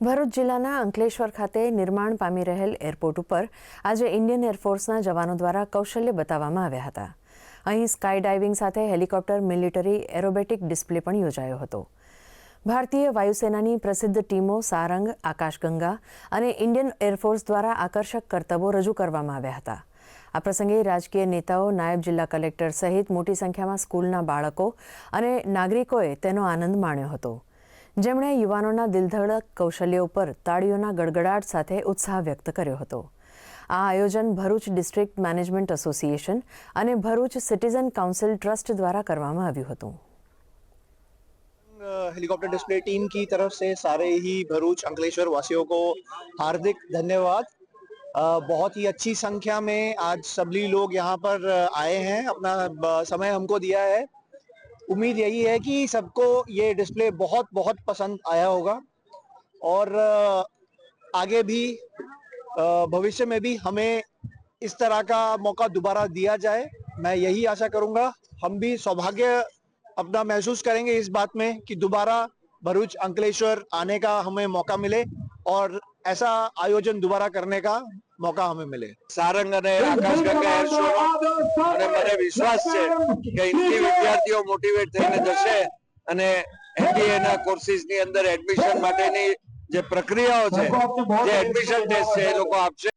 ભરૂચ જિલ્લાના અંકલેશ્વર ખાતે નિર્માણ પામી રહેલ એરપોર્ટ ઉપર આજે ઇન્ડિયન એરફોર્સના જવાનો દ્વારા કૌશલ્ય બતાવવામાં આવ્યા હતા. અહીં સ્કાય ડાઇવિંગ સાથે હેલિકોપ્ટર, મિલિટરી, એરોબેટિક ડિસ્પ્લે પણ યોજાયો હતો. ભારતીય વાયુસેનાની પ્રસિદ્ધ ટીમો સારંગ, આકાશગંગા અને ઇન્ડિયન એરફોર્સ દ્વારા આકર્ષક કરતબો રજૂ કરવામાં આવ્યા હતા. આ પ્રસંગે રાજકીય નેતાઓ, નાયબ જિલ્લા કલેક્ટર સહિત મોટી સંખ્યામાં સ્કૂલના બાળકો અને નાગરિકોએ તેનો આનંદ માણ્યો હતો. જેમણે યુવાનોના દિલધડક કૌશલ્ય ઉપર તાળીઓના ગડગડાટ સાથે ઉત્સાહ વ્યક્ત કર્યો હતો આ આયોજન ભરૂચ ડિસ્ટ્રિક્ટ મેનેજમેન્ટ એસોસિએશન અને ભરૂચ સિટીઝન કાઉન્સિલ ટ્રસ્ટ દ્વારા કરવામાં આવ્યું હતું हेलीकॉप्टर डिस्प्ले टीम की तरफ से सारे ही भरूच अंकलेश्वर वासियों को हार्दिक धन्यवाद अ, बहुत ही अच्छी संख्या में आज सभी लोग यहाँ पर अ, आए हैं अपना ब- समय हमको दिया है उम्मीद यही है कि सबको ये डिस्प्ले बहुत बहुत पसंद आया होगा। और आगे भी भविष्य में भी हमें इस तरह का मौका दोबारा दिया जाए। मैं यही आशा करूँगा। हम भी सौभाग्य अपना महसूस करेंगे इस बात में कि दोबारा भरूच अंकलेश्वर आने का हमें मौका मिले और ऐसा आयोजन दोबारा करने का મોકા હમે મિલે સારંગ અને આકાશ ગંગા એર અને મને વિશ્વાસ છે કે હિન્દી વિદ્યાર્થીઓ મોટિવેટ થઈને જશે અને એનડીએ ના કોર્સિસની અંદર એડમિશન માટેની જે પ્રક્રિયાઓ છે જે એડમિશન ટેસ્ટ છે એ લોકો આપશે.